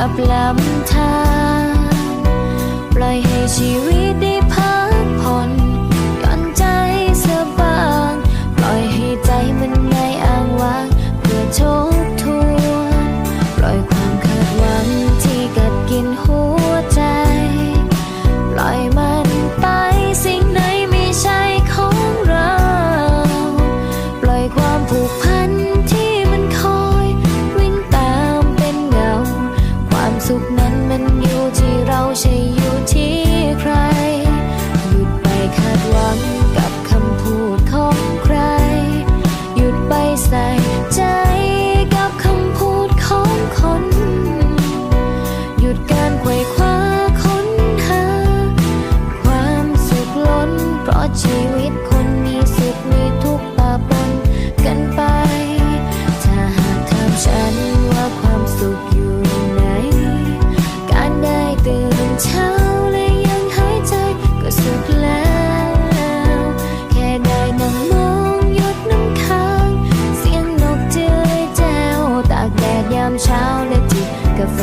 กับลำธางปล่อยให้ชีวิตได้พักผ่อนย่อนใจสบางปล่อยให้ใจมันง่ายอ้างว้างเพื่อทบทวนปล่อยความคาดหวังที่กัดกินหัวใจ ปล่อยมันไปสิ่งไหนไม่ใช่ของเรา ปล่อยความผูกพันามเช้าและจิบกาแฟ